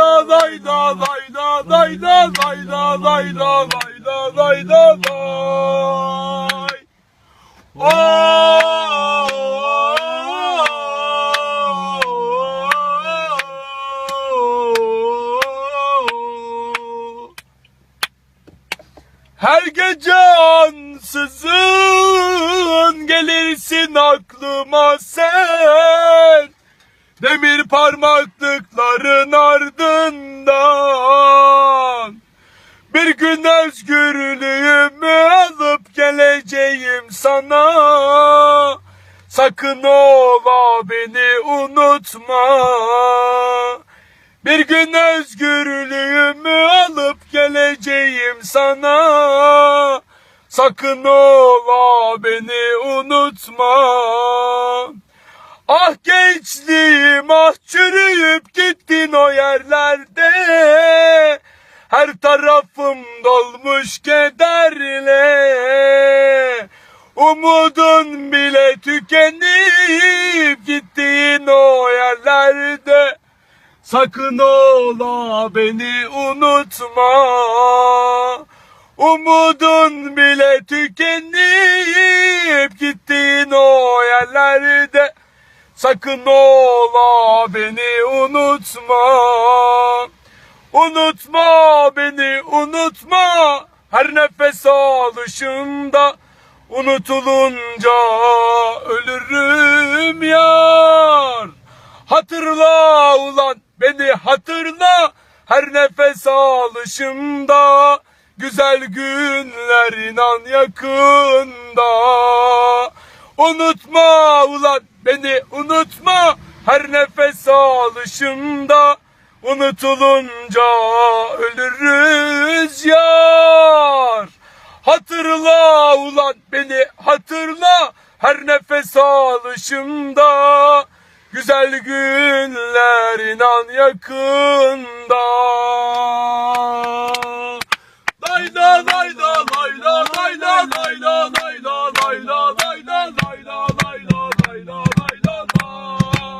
da day da day da day da day da day da day da day da. Her gece ansızın gelirsin aklıma sen Demir parmaklıkların ardından Bir gün özgürlüğümü alıp geleceğim sana Sakın ola beni unutma bir gün özgürlüğümü alıp geleceğim sana. Sakın ola beni unutma. Ah gençliğim ah çürüyüp gittin o yerlerde. Her tarafım dolmuş kederle. Umudun bile tükenip gittiğin o yerlerde. Sakın ola beni unutma. Umudun bile tükenip gittin o yerlerde. Sakın ola beni unutma. Unutma beni unutma. Her nefes alışında unutulunca ölürüm yar. Hatırla ulan beni hatırla her nefes alışımda güzel günler inan yakında unutma ulan beni unutma her nefes alışımda. Unutulunca ölürüz yar. Hatırla ulan beni hatırla. Her nefes alışımda. Güzel günler inan yakında.